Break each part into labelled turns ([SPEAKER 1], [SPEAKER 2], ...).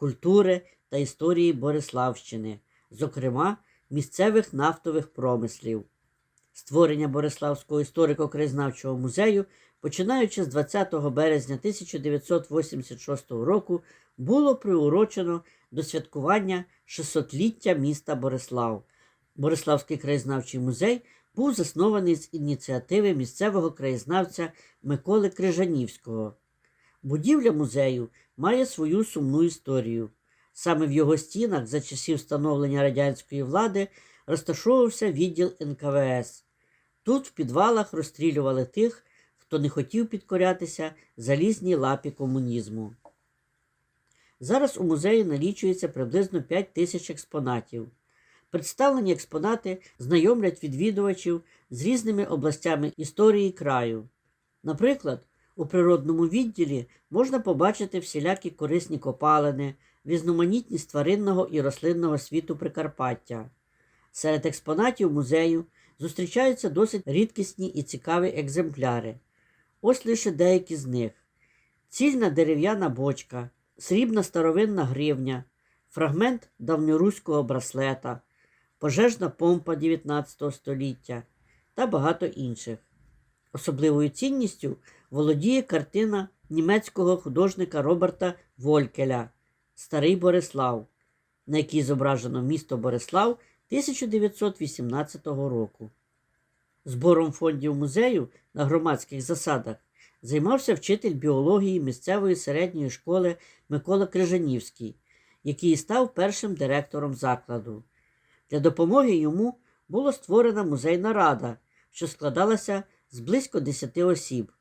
[SPEAKER 1] культури та історії Бориславщини, зокрема місцевих нафтових промислів. Створення Бориславського історико-краєзнавчого музею, починаючи з 20 березня 1986 року, було приурочено до святкування 600-ліття міста Борислав. Бориславський краєзнавчий музей був заснований з ініціативи місцевого краєзнавця Миколи Крижанівського. Будівля музею має свою сумну історію. Саме в його стінах за часів встановлення радянської влади розташовувався відділ НКВС. Тут в підвалах розстрілювали тих, хто не хотів підкорятися залізній лапі комунізму. Зараз у музеї налічується приблизно 5 тисяч експонатів. Представлені експонати знайомлять відвідувачів з різними областями історії краю. Наприклад, у природному відділі можна побачити всілякі корисні копалини, різноманітність тваринного і рослинного світу Прикарпаття. Серед експонатів музею зустрічаються досить рідкісні і цікаві екземпляри. Ось лише деякі з них: цільна дерев'яна бочка, срібна старовинна гривня, фрагмент давньоруського браслета, пожежна помпа 19 століття та багато інших. Особливою цінністю володіє картина німецького художника Роберта Волькеля Старий Борислав, на якій зображено місто Борислав 1918 року. Збором фондів музею на громадських засадах займався вчитель біології місцевої середньої школи Микола Крижанівський, який став першим директором закладу. Для допомоги йому була створена музейна рада, що складалася з близько 10 осіб.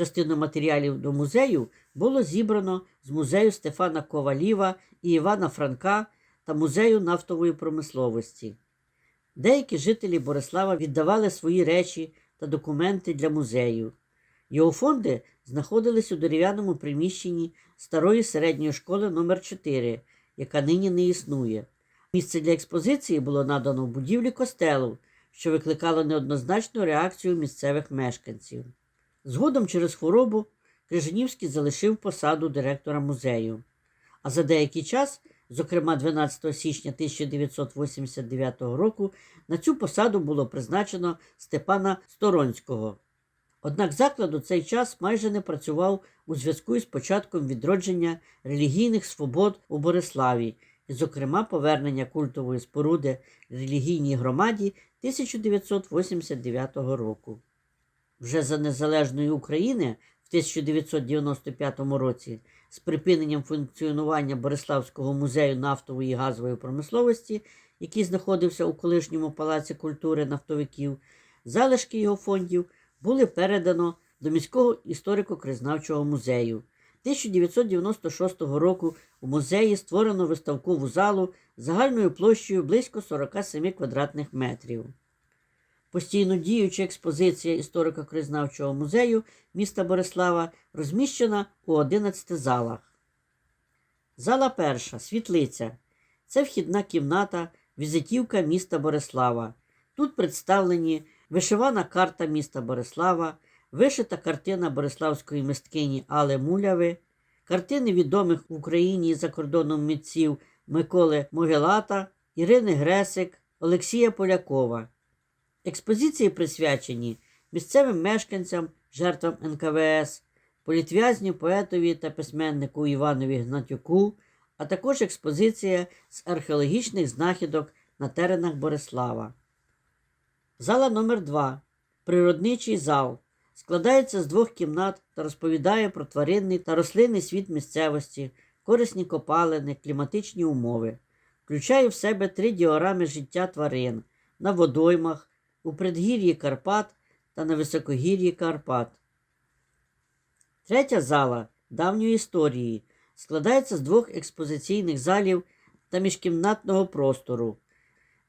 [SPEAKER 1] Частину матеріалів до музею було зібрано з музею Стефана Коваліва і Івана Франка та музею нафтової промисловості. Деякі жителі Борислава віддавали свої речі та документи для музею. Його фонди знаходились у дерев'яному приміщенні старої середньої школи номер 4 яка нині не існує. Місце для експозиції було надано в будівлі костелу, що викликало неоднозначну реакцію місцевих мешканців. Згодом через хворобу Крижанівський залишив посаду директора музею. А за деякий час, зокрема 12 січня 1989 року, на цю посаду було призначено Степана Сторонського. Однак заклад у цей час майже не працював у зв'язку із початком відродження релігійних свобод у Бориславі, і, зокрема, повернення культової споруди релігійній громаді 1989 року. Вже за незалежної України в 1995 році з припиненням функціонування Бориславського музею нафтової і газової промисловості, який знаходився у колишньому палаці культури нафтовиків, залишки його фондів були передано до міського історико-краєзнавчого музею. 1996 року у музеї створено виставкову залу загальною площею близько 47 квадратних метрів. Постійно діюча експозиція історико-краєзнавчого музею міста Борислава розміщена у 11 залах. Зала перша світлиця. Це вхідна кімната, візитівка міста Борислава. Тут представлені вишивана карта міста Борислава, вишита картина Бориславської мисткині Але Муляви, картини відомих в Україні і за кордоном митців Миколи Могилата, Ірини Гресик, Олексія Полякова. Експозиції присвячені місцевим мешканцям, жертвам НКВС, політв'язню, поетові та письменнику Іванові Гнатюку, а також експозиція з археологічних знахідок на теренах Борислава. Зала номер 2 Природничий зал. Складається з двох кімнат та розповідає про тваринний та рослинний світ місцевості, корисні копалини, кліматичні умови. Включає в себе три діорами життя тварин на водоймах, у предгір'ї Карпат та на високогір'ї Карпат. Третя зала давньої історії складається з двох експозиційних залів та міжкімнатного простору.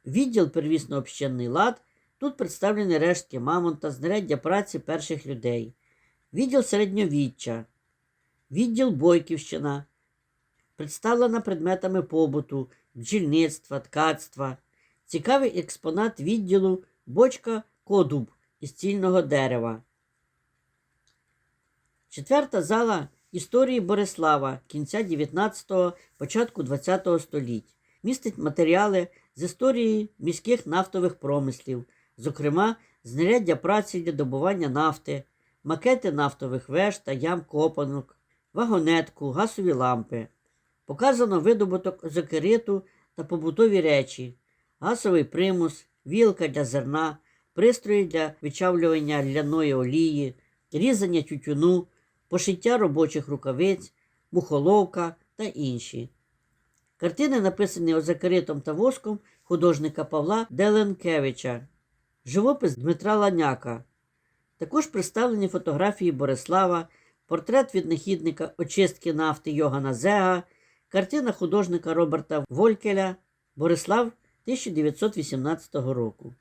[SPEAKER 1] Відділ первісно-общинний лад. Тут представлені рештки мамонта, знаряддя праці перших людей. Відділ середньовіччя, відділ Бойківщина, представлена предметами побуту, бджільництва, ткацтва. Цікавий експонат відділу бочка кодуб із цільного дерева. Четверта зала історії Борислава кінця 19-го, початку 20-го століть. Містить матеріали з історії міських нафтових промислів, зокрема, знаряддя праці для добування нафти, макети нафтових веж та ям копанок, вагонетку, газові лампи. Показано видобуток озокериту та побутові речі, газовий примус, вілка для зерна, пристрої для вичавлювання ляної олії, різання тютюну, пошиття робочих рукавиць, мухоловка та інші. Картини написані озакаритом та воском художника Павла Деленкевича, живопис Дмитра Ланяка. Також представлені фотографії Борислава, портрет віднахідника очистки нафти Йогана Зега, картина художника Роберта Волькеля Борислав 1918 року.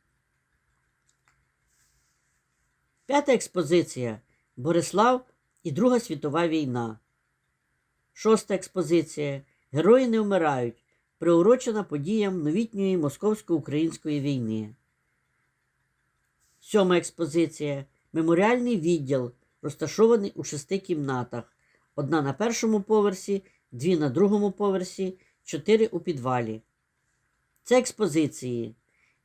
[SPEAKER 1] П'ята експозиція Борислав і Друга світова війна. Шоста експозиція Герої не вмирають, приурочена подіям новітньої московсько-української війни. Сьома експозиція Меморіальний відділ, розташований у шести кімнатах. Одна на першому поверсі, дві на другому поверсі, чотири у підвалі. Це експозиції,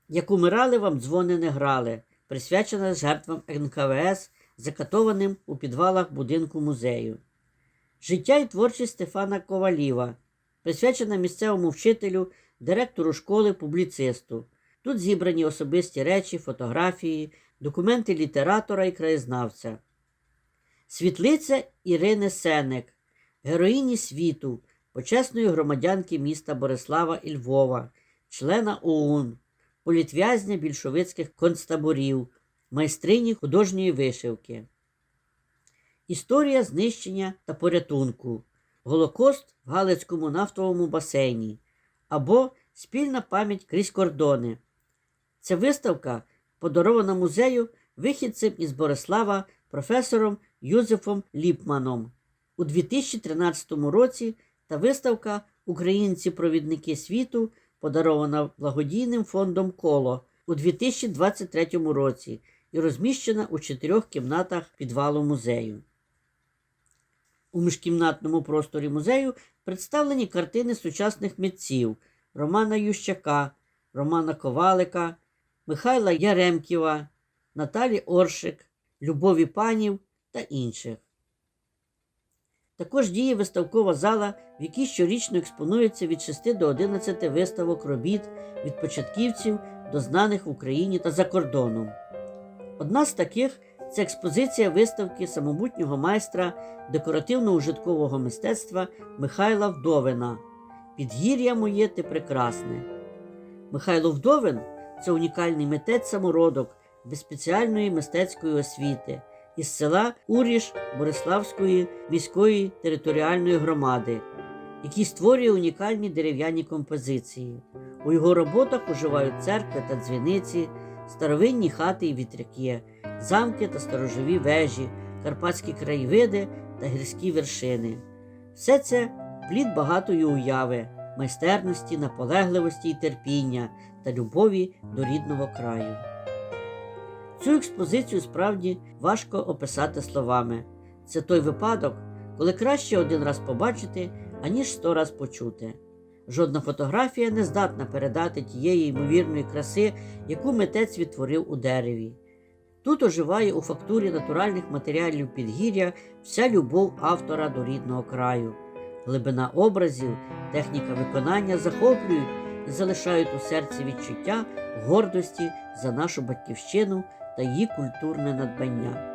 [SPEAKER 1] як умирали вам дзвони не грали, присвячена жертвам НКВС, закатованим у підвалах будинку музею. Життя і творчість Стефана Коваліва, присвячена місцевому вчителю, директору школи, публіцисту. Тут зібрані особисті речі, фотографії, документи літератора і краєзнавця. Світлиця Ірини Сенек, героїні світу, почесної громадянки міста Борислава і Львова, члена ОУН, політв'язня більшовицьких концтаборів, майстрині художньої вишивки. Історія знищення та порятунку. Голокост в Галицькому нафтовому басейні або Спільна пам'ять крізь кордони. Ця виставка подарована музею вихідцем із Борислава професором Юзефом Ліпманом у 2013 році та виставка Українці-провідники світу подарована благодійним фондом Коло у 2023 році і розміщена у чотирьох кімнатах підвалу музею. У міжкімнатному просторі музею представлені картини сучасних митців Романа Ющака, Романа Ковалика, Михайла Яремківа, Наталі Оршик, Любові Панів та інших. Також діє виставкова зала, в якій щорічно експонується від 6 до 11 виставок робіт від початківців до знаних в Україні та за кордоном. Одна з таких це експозиція виставки самобутнього майстра декоративно-ужиткового мистецтва Михайла Вдовина Підгір'я моє ти прекрасне. Михайло Вдовин це унікальний митець самородок без спеціальної мистецької освіти із села Уріш Бориславської міської територіальної громади, який створює унікальні дерев'яні композиції. У його роботах уживають церкви та дзвіниці, старовинні хати і вітряки, замки та сторожові вежі, карпатські краєвиди та гірські вершини. Все це плід багатої уяви, майстерності, наполегливості і терпіння та любові до рідного краю. Цю експозицію справді важко описати словами. Це той випадок, коли краще один раз побачити, аніж сто раз почути. Жодна фотографія не здатна передати тієї ймовірної краси, яку митець відтворив у дереві. Тут оживає у фактурі натуральних матеріалів підгір'я вся любов автора до рідного краю. Глибина образів, техніка виконання захоплюють і залишають у серці відчуття гордості за нашу батьківщину та її культурне надбання.